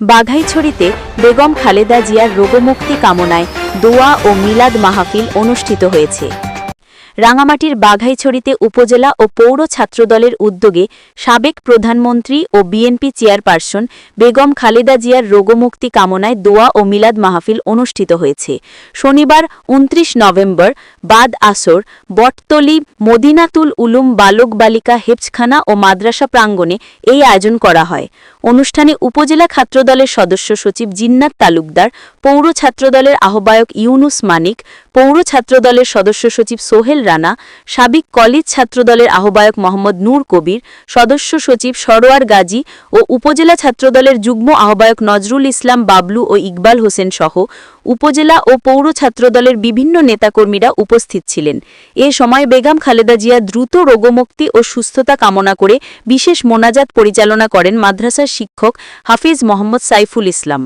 বাঘাইছড়িতে বেগম খালেদা জিয়ার রোগমুক্তি কামনায় দোয়া ও মিলাদ মাহফিল অনুষ্ঠিত হয়েছে। রাঙামাটির বাঘাইছড়িতে উপজেলা ও পৌর ছাত্রদলের উদ্যোগে সাবেক প্রধানমন্ত্রী ও বিএনপি চেয়ারপারসন বেগম খালেদা জিয়ার রোগমুক্তি কামনায় দোয়া ও মিলাদ মাহফিল অনুষ্ঠিত হয়েছে। শনিবার উনত্রিশ নভেম্বর বাদ আসর বটতলি, মদিনাতুল উলুম বালক বালিকা হেফজখানা ও মাদ্রাসা প্রাঙ্গণে এই আয়োজন করা হয়। অনুষ্ঠানে উপজেলা ছাত্রদলের সদস্য সচিব জিন্নাত তালুকদার, পৌর ছাত্রদলের আহ্বায়ক ইউনুস মানিক পৌর ছাত্রদলের সদস্য সচিব সোহেল রানা, সাবিক কলেজ ছাত্রদলের আহ্বায়ক মোহাম্মদ নূর কবির, সদস্য সচিব সরোয়ার গাজী ও উপজেলা ছাত্রদলের যুগ্ম আহ্বায়ক নজরুল ইসলাম বাবলু ও ইকবাল হোসেন সহ উপজেলা ও পৌর ছাত্রদলের বিভিন্ন নেতাকর্মীরা উপস্থিত ছিলেন। এ সময় বেগম খালেদা জিয়া দ্রুত রোগমুক্তি ও সুস্থতা কামনা করে বিশেষ মোনাজাত পরিচালনা করেন মাদ্রাসার শিক্ষক হাফিজ মোহাম্মদ সাইফুল ইসলাম।